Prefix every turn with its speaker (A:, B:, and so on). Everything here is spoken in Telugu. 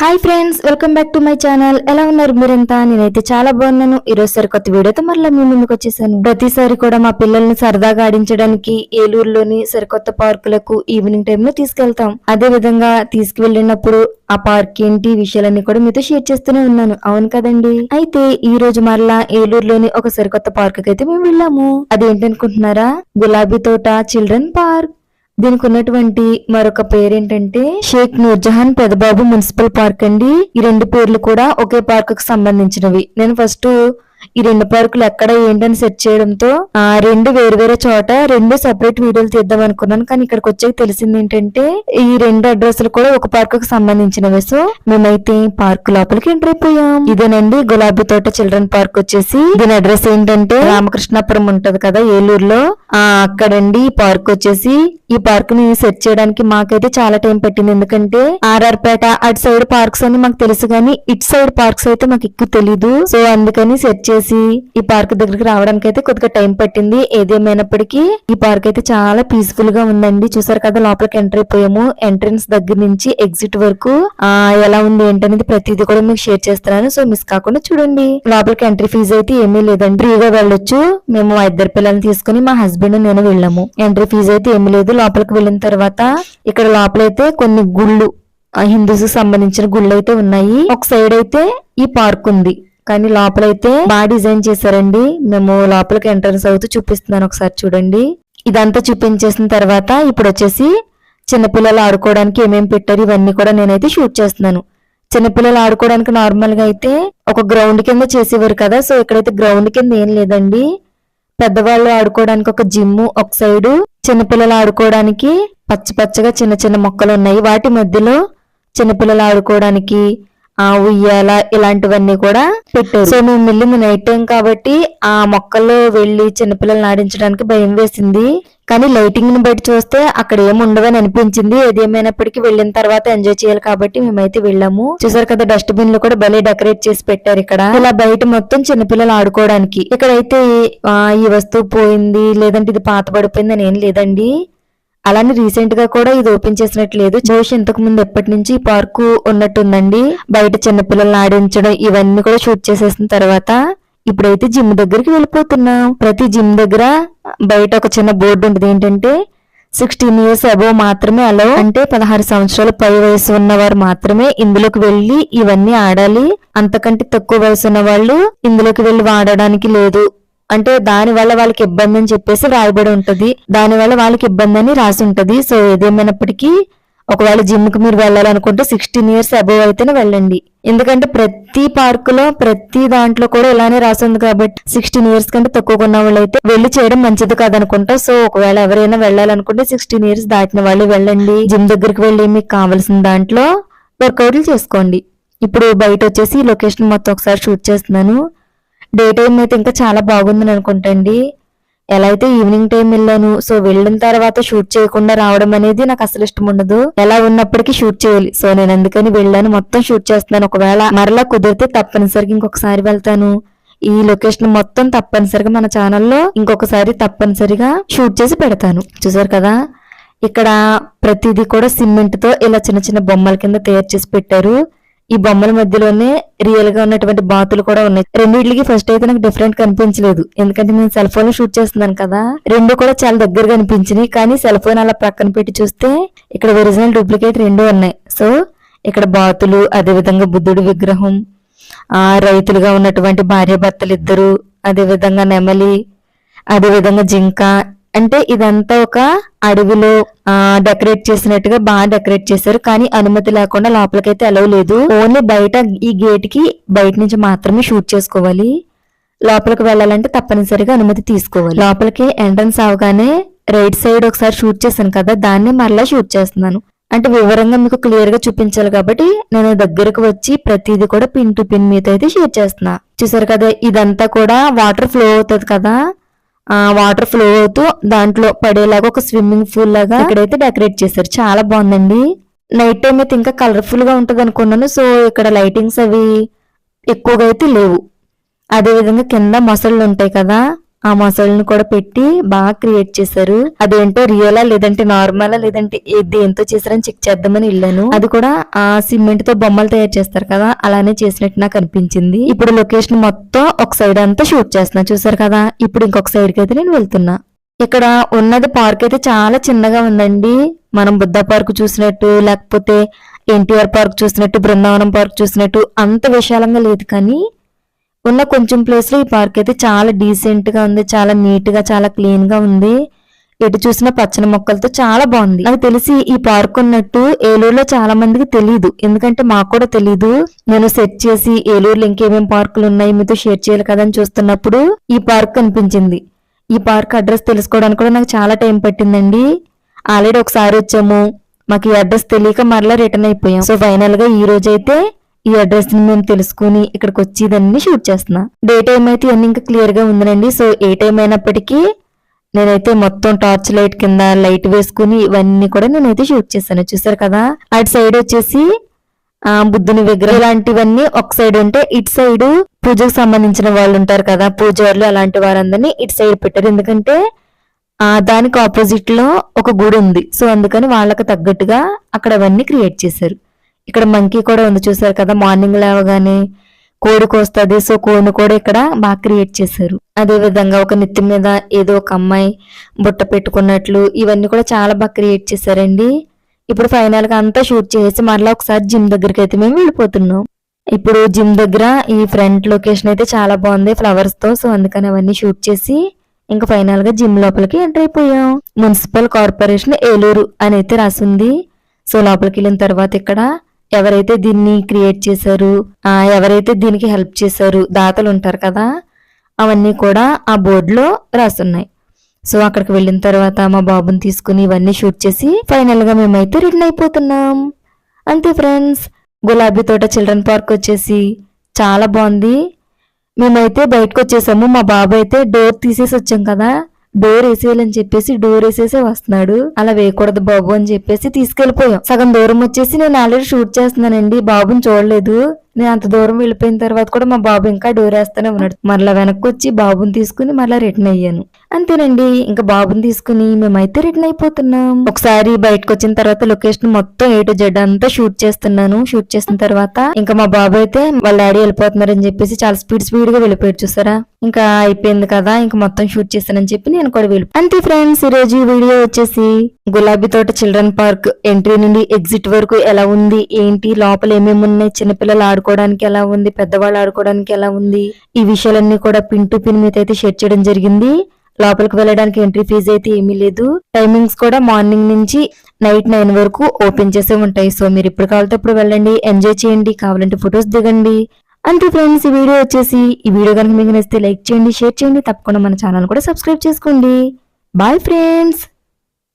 A: Hi friends welcome back to my channel ఎలా ఉన్నారు మీరంతా? నేనైతే చాలా బాగున్నాను. ఈరోజు సరికొత్త వీడియోతో మరలా మీ ముందుకు వచ్చేసాను. ప్రతిసారి కూడా మా పిల్లల్ని సరదాగా ఆడించడానికి ఏలూరులోని సరికొత్త పార్కులకు ఈవినింగ్ టైం లో తీసుకెళ్తాం. అదే విధంగా తీసుకువెళ్ళినప్పుడు ఆ పార్క్ ఏంటి విషయాలన్నీ కూడా మీతో షేర్ చేస్తూనే ఉన్నాను. అవును కదండి? అయితే ఈ రోజు మరలా ఏలూరులోని ఒక సరికొత్త పార్క్ అయితే మేము వెళ్ళాము. అదేంటనుకుంటున్నారా? గులాబీ తోట చిల్డ్రన్ పార్క్. దీనికి ఉన్నటువంటి మరొక పేరేంటంటే షేక్ నూర్జహాన్ పెదబాబు మున్సిపల్ పార్క్ అండి. ఈ రెండు పేర్లు కూడా ఒకే పార్క్కు సంబంధించినవి. నేను ఫస్ట్ ఈ రెండు పార్కులు ఎక్కడ ఏంటని సెర్చ్ చేయడంతో ఆ రెండు వేరు వేరే చోట రెండు సెపరేట్ వీడియోలు తీద్దాం అనుకున్నాను. కానీ ఇక్కడికి వచ్చాక తెలిసింది ఏంటంటే ఈ రెండు అడ్రస్లు కూడా ఒక పార్క్కు సంబంధించినవి. సో మేమైతే పార్క్ లోపలికి ఎంటర్ అయిపోయాం. ఇదేనండి గులాబీ తోట చిల్డ్రన్ పార్క్ వచ్చేసి. దీని అడ్రస్ ఏంటంటే రామకృష్ణాపురం ఉంటది కదా ఏలూరులో. ఆ అక్కడండి ఈ పార్క్ వచ్చేసి. ఈ పార్క్ని సెర్చ్ చేయడానికి మాకైతే చాలా టైం పట్టింది. ఎందుకంటే ఆర్ఆర్ పేట అటు సైడ్ పార్క్స్ అని మాకు తెలుసు కానీ ఇటు సైడ్ పార్క్స్ అయితే మాకు ఎక్కువ తెలీదు. సో అందుకని సెర్చ్ చేసి ఈ పార్క్ దగ్గరికి రావడానికి అయితే కొద్దిగా టైం పట్టింది. ఏదేమైనప్పటికీ ఈ పార్క్ అయితే చాలా పీస్ఫుల్గా ఉందండి. చూసారు కదా లోపలికి ఎంటర్ అయిపోయాము. ఎంట్రన్స్ దగ్గర నుంచి ఎగ్జిట్ వరకు ఆ ఎలా ఉంది ఏంటనేది ప్రతిదీ కూడా మీకు షేర్ చేస్తున్నాను. సో మిస్ కాకుండా చూడండి. లోపలికి ఎంట్రీ ఫీజు అయితే ఏమీ లేదండి. ఫ్రీగా వెళ్ళొచ్చు. మేము ఇద్దరు పిల్లల్ని తీసుకుని మా హస్బెండ్ నేను వెళ్ళాము. ఎంట్రీ ఫీజు అయితే ఏమీ లేదు. లోపలికి వెళ్ళిన తర్వాత ఇక్కడ లోపలైతే కొన్ని గుళ్ళు హిందూస్ సంబంధించిన గుళ్ళు అయితే ఉన్నాయి. ఒక సైడ్ అయితే ఈ పార్క్ ఉంది. కానీ లోపలైతే బాగా డిజైన్ చేశారండి. మేము లోపలికి ఎంట్రన్స్ అవుతూ చూపిస్తున్నాను ఒకసారి చూడండి. ఇదంతా చూపించేసిన తర్వాత ఇప్పుడు వచ్చేసి చిన్నపిల్లలు ఆడుకోవడానికి ఏమేమి పెట్టారు ఇవన్నీ కూడా నేనైతే షూట్ చేస్తున్నాను. చిన్నపిల్లలు ఆడుకోవడానికి నార్మల్గా అయితే ఒక గ్రౌండ్ కింద చేసేవారు కదా సో ఇక్కడైతే గ్రౌండ్ కింద ఏం లేదండి. పెద్దవాళ్ళు ఆడుకోవడానికి ఒక జిమ్ ఒక సైడు చిన్నపిల్లలు ఆడుకోవడానికి పచ్చ పచ్చగా చిన్న చిన్న మొక్కలు ఉన్నాయి. వాటి మధ్యలో చిన్నపిల్లలు ఆడుకోవడానికి ఉయ్యాల ఇలాంటివన్నీ కూడా పెట్టారు. సో మేము వెళ్ళింది నైట్ టైం కాబట్టి ఆ మొక్కల్లో వెళ్ళి చిన్నపిల్లల్ని ఆడించడానికి భయం వేసింది. కానీ లైటింగ్ని బట్టి చూస్తే అక్కడ ఏమి ఉండవని అనిపించింది. ఏదేమైనప్పటికీ వెళ్ళిన తర్వాత ఎంజాయ్ చేయాలి కాబట్టి మేమైతే వెళ్ళాము. చూసారు కదా డస్ట్ బిన్లో కూడా భలే డెకరేట్ చేసి పెట్టారు ఇక్కడ. ఇలా బయట మొత్తం చిన్నపిల్లలు ఆడుకోవడానికి. ఇక్కడైతే ఈ వస్తువు పోయింది లేదంటే ఇది పాత పడిపోయింది అని ఏం లేదండి. అలానే రీసెంట్గా కూడా ఇది ఓపెన్ చేసినట్టు లేదు జోష్ ఇంతకు ముందు ఎప్పటి నుంచి ఈ పార్కు ఉన్నట్టుందండి? బయట చిన్నపిల్లల్ని ఆడించడం ఇవన్నీ కూడా షూట్ చేసేసిన తర్వాత ఇప్పుడైతే జిమ్ దగ్గరికి వెళ్ళిపోతున్నాం. ప్రతి జిమ్ దగ్గర బయట ఒక చిన్న బోర్డు ఉంటుంది. ఏంటంటే సిక్స్టీన్ ఇయర్స్ అబోవ్ మాత్రమే అలో అంటే పదహారు సంవత్సరాల పై వయసు ఉన్నవారు మాత్రమే ఇందులోకి వెళ్ళి ఇవన్నీ ఆడాలి. అంతకంటే తక్కువ వయసు ఉన్న వాళ్ళు ఇందులోకి వెళ్ళి ఆడడానికి లేదు. అంటే దాని వల్ల వాళ్ళకి ఇబ్బంది అని చెప్పేసి రాయబడి ఉంటది. దాని వల్ల వాళ్ళకి ఇబ్బంది అని రాసి ఉంటది. సో ఏదేమైనప్పటికీ ఒకవేళ జిమ్కి మీరు వెళ్ళాలనుకుంటే సిక్స్టీన్ ఇయర్స్ అబోవ్ అయితేనే వెళ్ళండి. ఎందుకంటే ప్రతి పార్క్లో ప్రతి దాంట్లో కూడా ఇలానే రాసింది కాబట్టి సిక్స్టీన్ ఇయర్స్ కంటే తక్కువ ఉన్న వాళ్ళు అయితే వెళ్ళి చేయడం మంచిది కాదనుకుంటా. సో ఒకవేళ ఎవరైనా వెళ్ళాలనుకుంటే సిక్స్టీన్ ఇయర్స్ దాటిన వాళ్ళు వెళ్ళండి. జిమ్ దగ్గరికి వెళ్ళి మీకు కావాల్సిన దాంట్లో వర్కౌట్లు చేసుకోండి. ఇప్పుడు బయట వచ్చేసి లొకేషన్ మొత్తం ఒకసారి షూట్ చేస్తున్నాను. డే టైం అయితే ఇంకా చాలా బాగుందని అనుకుంటండి. ఎలా అయితే ఈవినింగ్ టైం వెళ్ళాను సో వెళ్ళిన తర్వాత షూట్ చేయకుండా రావడం అనేది నాకు అసలు ఇష్టం ఉండదు. ఎలా ఉన్నప్పటికీ షూట్ చేయాలి. సో నేను అందుకని వెళ్ళాను మొత్తం షూట్ చేస్తున్నాను. ఒకవేళ మరలా కుదిరితే తప్పనిసరిగా ఇంకొకసారి వెళ్తాను. ఈ లొకేషన్ మొత్తం తప్పనిసరిగా మన ఛానల్లో ఇంకొకసారి తప్పనిసరిగా షూట్ చేసి పెడతాను. చూసారు కదా? ఇక్కడ ప్రతిదీ కూడా సిమెంట్తో ఇలా చిన్న చిన్న బొమ్మల కింద తయారు చేసి పెట్టారు. ఈ బొమ్మల మధ్యలోనే రియల్గా ఉన్నటువంటి బాతులు కూడా ఉన్నాయి. రెండింటికి ఫస్ట్ అయితే నాకు డిఫరెంట్ కనిపించలేదు. ఎందుకంటే నేను సెల్ ఫోన్లో షూట్ చేస్తున్నాను కదా. రెండు కూడా చాలా దగ్గరగా అనిపించినాయి కానీ సెల్ ఫోన్ అలా పక్కన పెట్టి చూస్తే ఇక్కడ ఒరిజినల్ డూప్లికేట్ రెండు ఉన్నాయి. సో ఇక్కడ బాతులు అదే విధంగా బుద్ధుడి విగ్రహం ఆ రైతులుగా ఉన్నటువంటి భార్యాభర్తలు ఇద్దరు అదే విధంగా నెమలి అదే విధంగా జింక అంటే ఇదంతా ఒక అడవిలో ఆ డెకరేట్ చేసినట్టుగా బాగా డెకరేట్ చేశారు. కానీ అనుమతి లేకుండా లోపలికైతే అలవ్ లేదు. ఓన్లీ బయట ఈ గేట్కి బయట నుంచి మాత్రమే షూట్ చేసుకోవాలి. లోపలికి వెళ్ళాలంటే తప్పనిసరిగా అనుమతి తీసుకోవాలి. లోపలికి ఎంట్రన్స్ అవగానే రైట్ సైడ్ ఒకసారి షూట్ చేశాను కదా దాన్ని మరలా షూట్ చేస్తున్నాను. అంటే వివరంగా మీకు క్లియర్గా చూపించాలి కాబట్టి నేను దగ్గరకు వచ్చి ప్రతిదీ కూడా పిన్ టు పిన్ మీద అయితే షేర్ చేస్తున్నా. చూసారు కదా ఇదంతా కూడా వాటర్ ఫ్లో అవుతుంది కదా. వాటర్ ఫ్లో అవుతూ దాంట్లో పడేలాగా ఒక స్విమ్మింగ్ పూల్ లాగా ఇక్కడైతే డెకరేట్ చేశారు. చాలా బాగుందండి. నైట్ టైం అయితే ఇంకా కలర్ఫుల్గా ఉంటది అనుకున్నాను. సో ఇక్కడ లైటింగ్స్ అవి ఎక్కువగా అయితే లేవు. అదే విధంగా కింద మొసళ్ళు ఉంటాయి కదా ఆ మొసళ్ళని కూడా పెట్టి బాగా క్రియేట్ చేశారు. అదేంటో రియలా లేదంటే నార్మలా లేదంటే ఏ- దేంతో చేశారని చెక్ చేద్దామని వెళ్ళాను. అది కూడా ఆ సిమెంట్తో బొమ్మలు తయారు చేస్తారు కదా అలానే చేసినట్టు నాకు అనిపించింది. ఇప్పుడు లొకేషన్ మొత్తం ఒక సైడ్ అంతా షూట్ చేస్తున్నా చూసారు కదా? ఇప్పుడు ఇంకొక సైడ్కి అయితే నేను వెళ్తున్నా. ఇక్కడ ఉన్నది పార్క్ అయితే చాలా చిన్నగా ఉందండి. మనం బుద్ధ పార్క్ చూసినట్టు లేకపోతే ఎన్టీఆర్ పార్క్ చూసినట్టు బృందావనం పార్క్ చూసినట్టు అంత విశాలంగా లేదు కానీ ఉన్న కొంచెం ప్లేస్లో ఈ పార్క్ అయితే చాలా డీసెంట్గా ఉంది చాలా నీట్గా చాలా క్లీన్గా ఉంది. ఎటు చూసిన పచ్చని మొక్కలతో చాలా బాగుంది. నాకు తెలిసి ఈ పార్క్ ఉన్నట్టు ఏలూరులో చాలా మందికి తెలియదు ఎందుకంటే మాకు కూడా తెలియదు నేను సెర్చ్ చేసి ఏలూరులో ఇంకేమేం పార్కులు ఉన్నాయి మీతో షేర్ చేయాలి కదా అని చూస్తున్నప్పుడు ఈ పార్క్ కనిపించింది ఈ పార్క్ అడ్రస్ తెలుసుకోవడానికి కూడా నాకు చాలా టైం పట్టిందండి. ఆల్రెడీ ఒకసారి వచ్చాము. మాకు ఈ అడ్రస్ తెలియక మరలా రిటర్న్ అయిపోయాం. సో ఫైనల్గా ఈ రోజైతే ఈ అడ్రస్ని మేము తెలుసుకుని ఇక్కడికి వచ్చి ఇదన్నీ షూట్ చేస్తున్నా. డే టైం అయితే ఇవన్నీ ఇంకా క్లియర్గా ఉందండి సో ఏ టైం అయినప్పటికీ నేనైతే మొత్తం టార్చ్ లైట్ కింద లైట్ వేసుకుని ఇవన్నీ కూడా నేనైతే షూట్ చేశాను. చూసారు కదా? అటు సైడ్ వచ్చేసి ఆ బుద్ధుని విగ్రహం ఇలాంటివన్నీ ఒక సైడ్ ఉంటే ఇటు సైడ్ పూజకు సంబంధించిన వాళ్ళు ఉంటారు కదా? పూజారులు అలాంటి వారందరినీ ఇటు సైడ్ పెట్టారు. ఎందుకంటే ఆ దానికి ఆపోజిట్లో ఒక గుడి ఉంది. సో అందుకని వాళ్ళకి తగ్గట్టుగా అక్కడ అవన్నీ క్రియేట్ చేశారు. ఇక్కడ మంకీ కూడా ఉంది చూసారు కదా? మార్నింగ్ లేవగానే కోడి కోస్తుంది. సో కోడిని కూడా ఇక్కడ బాగా క్రియేట్ చేశారు. అదే విధంగా ఒక నెత్తి మీద ఏదో ఒక అమ్మాయి బుట్ట పెట్టుకున్నట్లు ఇవన్నీ కూడా చాలా బాగా క్రియేట్ చేశారండి. ఇప్పుడు ఫైనల్గా అంతా షూట్ చేసి మరలా ఒకసారి జిమ్ దగ్గరికి అయితే మేము వెళ్ళిపోతున్నాం. ఇప్పుడు జిమ్ దగ్గర ఈ ఫ్రంట్ లొకేషన్ అయితే చాలా బాగుంది ఫ్లవర్స్తో. సో అందుకని అవన్నీ షూట్ చేసి ఇంకా ఫైనల్గా జిమ్ లోపలికి ఎంటర్ అయిపోయాం. మున్సిపల్ కార్పొరేషన్ ఏలూరు అని అయితే రాసింది. సో లోపలికి వెళ్ళిన తర్వాత ఇక్కడ ఎవరైతే దీన్ని క్రియేట్ చేశారు ఆ ఎవరైతే దీనికి హెల్ప్ చేశారు దాతలు ఉంటారు కదా అవన్నీ కూడా ఆ బోర్డులో రాసున్నాయి. సో అక్కడికి వెళ్ళిన తర్వాత మా బాబుని తీసుకుని ఇవన్నీ షూట్ చేసి ఫైనల్గా మేమైతే రిటర్న్ అయిపోతున్నాం. అంతే ఫ్రెండ్స్ గులాబీ తోట చిల్డ్రన్ పార్క్ వచ్చేసి చాలా బాగుంది. మేమైతే బయటకు వచ్చేసాము. మా బాబు అయితే డోర్ తీసేసి వచ్చాం కదా. డోర్ వేసేయాలని చెప్పేసి డోర్ వేసేసే వస్తున్నాడు. అలా వేయకూడదు బాబు అని చెప్పేసి తీసుకెళ్ళిపోయాం సగం దూరం వచ్చేసి నేను ఆల్రెడీ షూట్ చేస్తున్నానండి. బాబుని చూడలేదు. నేను అంత దూరం వెళ్ళిపోయిన తర్వాత కూడా మా బాబు ఇంకా డోర్ వేస్తూనే ఉన్నాడు. మరలా వెనక్కి వచ్చి బాబుని తీసుకుని మరలా రిటర్న్ అయ్యాను. అంతేనండి ఇంకా బాబుని తీసుకుని మేమైతే రిటర్న్ అయిపోతున్నాం. ఒకసారి బయటకు వచ్చిన తర్వాత లొకేషన్ మొత్తం ఏ టు జెడ్ అంతా షూట్ చేస్తున్నాను. షూట్ చేసిన తర్వాత ఇంకా మా బాబు అయితే వాళ్ళ డాడీ వెళ్ళిపోతున్నారని చెప్పేసి చాలా స్పీడ్ స్పీడ్గా వెళ్ళిపోయాడు చూసారా? ఇంకా అయిపోయింది కదా ఇంకా మొత్తం షూట్ చేస్తానని చెప్పి నేను కూడా వెళ్ళి అంతే ఫ్రెండ్స్ ఈ రోజు వీడియో వచ్చేసి గులాబీ తోట చిల్డ్రన్ పార్క్ ఎంట్రీ నుండి ఎగ్జిట్ వరకు ఎలా ఉంది ఏంటి లోపల ఏమేమి ఉన్నాయి చిన్నపిల్లలు ఆడుకోవడానికి ఎలా ఉంది? పెద్దవాళ్ళు ఆడుకోవడానికి ఎలా ఉంది? ఈ విషయాలన్నీ కూడా పిన్ టు పిన్ మీద అయితే షేర్ చేయడం జరిగింది. లోపలికి వెళ్ళడానికి ఎంట్రీ ఫీజు అయితే ఏమీ లేదు. టైమింగ్స్ కూడా మార్నింగ్ నుంచి నైట్ నైన్ వరకు ఓపెన్ చేసే ఉంటాయి. సో మీరు ఇప్పుడు కావాలంటే ఇప్పుడు వెళ్ళండి. ఎంజాయ్ చేయండి. కావాలంటే ఫొటోస్ దిగండి. అంతే ఫ్రెండ్స్ ఈ వీడియో వచ్చేసి ఈ వీడియో కనుక మీకు నచ్చితే లైక్ చేయండి షేర్ చేయండి. తప్పకుండా మన ఛానల్ కూడా సబ్స్క్రైబ్ చేసుకోండి. Bye friends.